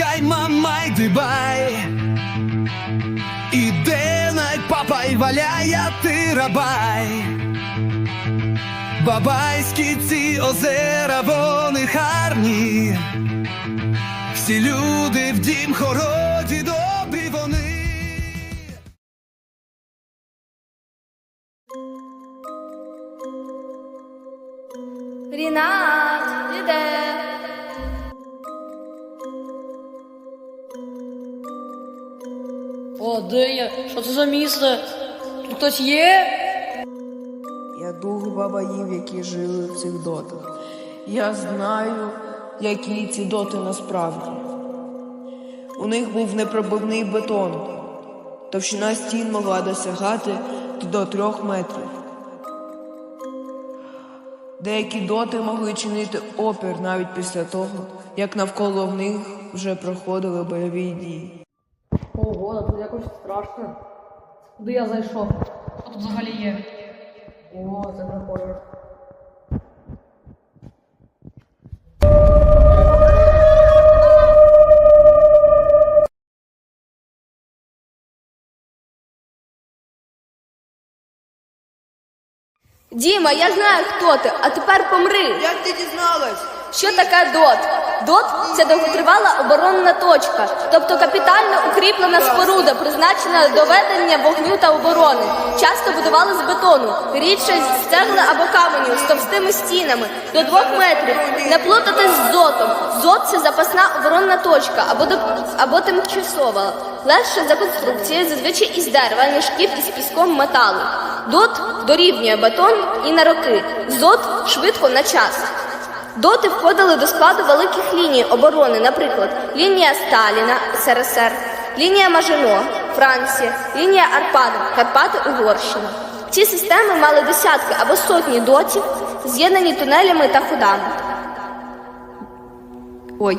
Гай, мамай, дибай, іде най папай, валяй, а ти рабай, бабайські ці озера, вони гарні, всі люди в дім хороді добрі вони. Рінат іде. О, де я? Що це за місце? Тут хтось є? Я дух бабаїв, які жили в цих дотах. Я знаю, які ці доти насправді. У них був непробивний бетон. Товщина стін могла досягати до трьох метрів. Деякі доти могли чинити опір навіть після того, як навколо в них вже проходили бойові дії. Ого, да тут якось страшно. Куди я зайшов? Що тут взагалі є? О, це прикольно. Діма, я знаю, хто ти, а тепер помри. Як ти дізналась? Що таке ДОТ? ДОТ це довготривала оборонна точка, тобто капітально укріплена споруда, призначена до ведення вогню та оборони. Часто будували з бетону, рідше з цегли або каменю з товстими стінами до двох метрів. Не плутати з зотом. Зот це запасна оборонна точка або до або тимчасова. Легше за конструкцією, зазвичай із дерева, не шків із піском металу. Дот дорівнює бетон і на роки. Зот швидко на час. Доти входили до складу великих ліній оборони, наприклад, лінія Сталіна СРСР, лінія Мажино Франція, лінія Арпада Карпати Угорщина. Ці системи мали десятки або сотні дотів, з'єднані тунелями та ходами. Ой,